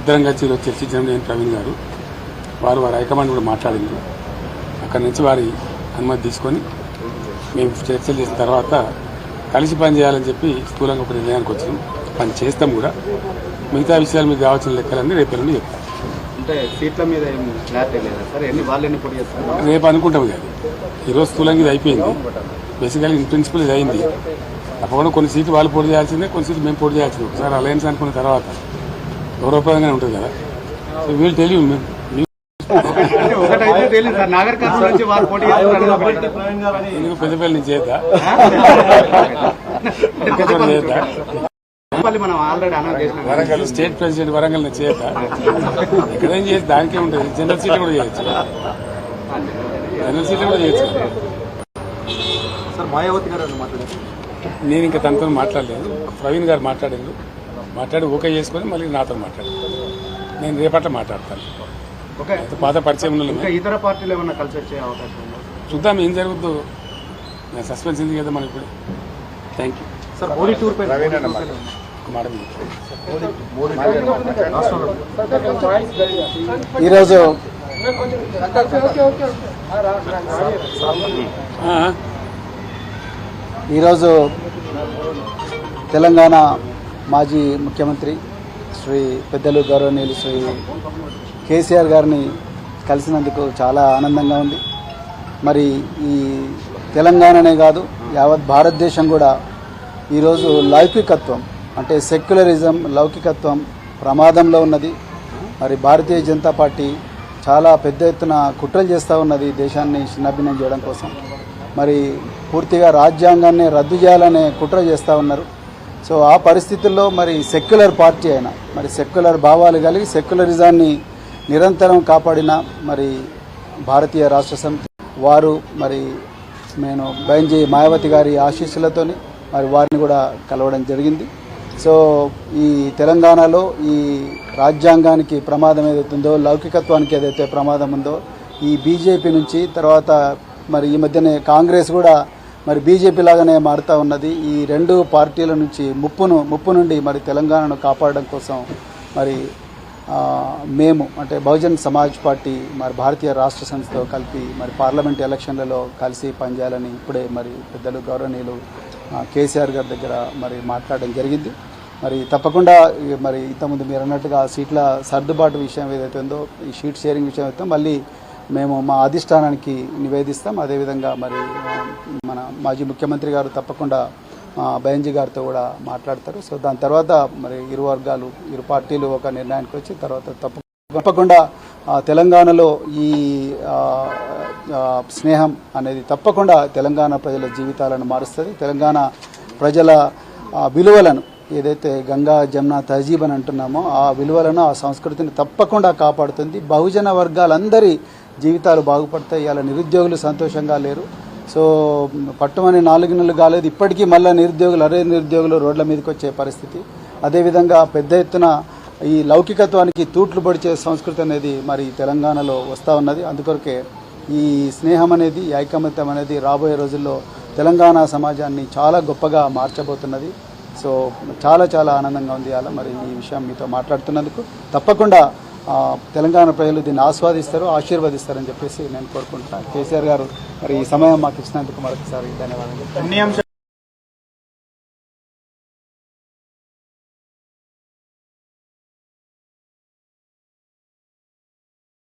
ఇద్దరం కలిసి ఈరోజు చర్చించడం నేను ప్రవీణ్ గారు వారు వారి హైకమాండ్ కూడా మాట్లాడింది. అక్కడి నుంచి వారి అనుమతి తీసుకొని మేము చర్చలు చేసిన తర్వాత కలిసి పని చేయాలని చెప్పి స్థూలంగా ఒక నిర్ణయానికి వచ్చినాం. పని చేస్తాం కూడా. మిగతా విషయాలు మీకు కావాల్సిన లెక్కలన్నీ రేపు ఎల్లుండి చెప్తాం. రేపు అనుకుంటాం కానీ ఈరోజు స్థూలంగా ఇది అయిపోయింది. బేసికల్గా ఇన్ ప్రిన్సిపల్ ఇది అయింది. తప్పకుండా కొన్ని సీట్లు వాళ్ళు పోటీ చేయాల్సిందే కొన్ని సీట్లు మేము పోటీ చేయాల్సిందే. ఒకసారి అలయన్స్ అనుకున్న తర్వాత గౌరవప్రదంగానే ఉంటుంది కదా? సో వీళ్ళు తెలియదు మేము. పెద్దపల్లి నుంచి చేద్దా. వరంగల్ స్టేట్ ప్రెసిడెంట్ వరంగల్ నుంచి చేద్దా ఎక్కడేం చేసి దానికే ఉంటుంది. జనరల్ సీట్లు కూడా చేయొచ్చు. జనరల్ సీట్లు కూడా చేయొచ్చు. నేను ఇంకా తనతో మాట్లాడలేదు. ప్రవీణ్ గారు మాట్లాడారు. మాట్లాడి ఓకే చేసుకొని మళ్ళీ నాతో మాట్లాడారు నేను రేపట్ల మాట్లాడతాను. ఓకే. పాత పరిచయం ఇతర పార్టీలు ఏమన్నా కలిసి వచ్చే అవకాశం ఉందా? చూద్దాం ఏం జరుగుతుందో నేను సస్పెన్స్ ఉంది కదా మనకి ఇప్పుడు thank you sir Modi tour పై. ఈరోజు ఆ, ఈరోజు తెలంగాణ మాజీ ముఖ్యమంత్రి శ్రీ పెద్దలు గౌరవనీయులు శ్రీ కేసీఆర్ గారిని కలిసినందుకు చాలా ఆనందంగా ఉంది. మరి ఈ తెలంగాణనే కాదు యావత్ భారతదేశం కూడా ఈరోజు లౌకికత్వం అంటే సెక్యులరిజం లౌకికత్వం ప్రమాదంలో ఉన్నది. మరి భారతీయ జనతా పార్టీ చాలా పెద్ద ఎత్తున కుట్రలు చేస్తూ ఉన్నది దేశాన్ని చిన్నభిన్నం చేయడం కోసం. మరి పూర్తిగా రాజ్యాంగాన్ని రద్దు చేయాలనే కుట్ర చేస్తూ ఉన్నారు. సో ఆ పరిస్థితుల్లో మరి సెక్యులర్ పార్టీ అయినా మరి సెక్యులర్ భావాలు కలిగి సెక్యులరిజాన్ని నిరంతరం కాపాడిన మరి భారతీయ రాష్ట్ర సమితి వారు మరి నేను బైంజీ మాయావతి గారి ఆశీస్సులతోని మరి వారిని కూడా కలవడం జరిగింది. సో ఈ తెలంగాణలో ఈ రాజ్యాంగానికి ప్రమాదం ఏదైతుందో లౌకికత్వానికి ఏదైతే ప్రమాదం ఉందో ఈ బీజేపీ నుంచి తర్వాత మరి ఈ మధ్యనే కాంగ్రెస్ కూడా మరి బీజేపీ లాగానే మారుతా ఉన్నది. ఈ రెండు పార్టీల నుంచి ముప్పును ముప్పు నుండి మరి తెలంగాణను కాపాడడం కోసం మరి మేము అంటే బహుజన్ సమాజ్ పార్టీ మరి భారతీయ రాష్ట్ర సంస్థతో కలిపి మరి పార్లమెంట్ ఎలక్షన్లలో కలిసి పనిచేయాలని ఇప్పుడే మరి పెద్దలు గౌరవనీయులు కేసీఆర్ గారి దగ్గర మరి మాట్లాడడం జరిగింది. మరి తప్పకుండా మరి ఇంతకుముందు మీరు అన్నట్టుగా సీట్ల సర్దుబాటు విషయం ఏదైతే ఉందో ఈ షీట్ షేరింగ్ విషయం అయితే మళ్ళీ మేము మా అధిష్టానానికి నివేదిస్తాం. అదేవిధంగా మరి మన మాజీ ముఖ్యమంత్రి గారు తప్పకుండా బయంజీ బెంజీ గారితో కూడా మాట్లాడతారు. సో దాని తర్వాత మరి ఇరు వర్గాలు ఇరు పార్టీలు ఒక నిర్ణయానికి వచ్చి తర్వాత తప్ప తప్పకుండా ఆ, తెలంగాణలో ఈ స్నేహం అనేది తప్పకుండా తెలంగాణ ప్రజల జీవితాలను మారుస్తుంది. తెలంగాణ ప్రజల ఆ, విలువలను ఏదైతే గంగా జమున తహజీబ్ అని అంటున్నామో ఆ విలువలను ఆ సంస్కృతిని తప్పకుండా కాపాడుతుంది. బహుజన వర్గాలందరి జీవితాలు బాగుపడతాయి ఇలా నిరుద్యోగులు సంతోషంగా లేరు. సో పట్టుమని నాలుగు నెలలు కాలేదు ఇప్పటికీ మళ్ళీ నిరుద్యోగులు అరే నిరుద్యోగులు రోడ్ల మీదకి వచ్చే పరిస్థితి. అదేవిధంగా పెద్ద ఎత్తున ఈ లౌకికత్వానికి తూట్లు పడిచే సంస్కృతి అనేది మరి తెలంగాణలో వస్తూ ఉన్నది. అందుకొరకే ఈ స్నేహం అనేది ఐకమత్యం అనేది రాబోయే రోజుల్లో తెలంగాణ సమాజాన్ని చాలా గొప్పగా మార్చబోతున్నది. సో చాలా చాలా ఆనందంగా ఉంది అలా మరి ఈ విషయం మీతో మాట్లాడుతున్నందుకు. తప్పకుండా తెలంగాణ ప్రజలు దీన్ని ఆస్వాదిస్తారు ఆశీర్వదిస్తారని చెప్పేసి నేను కోరుకుంటున్నాను. కేసీఆర్ గారు మరి ఈ సమయం మాకు ఇచ్చినందుకు మరొకసారి ధన్యవాదాలు.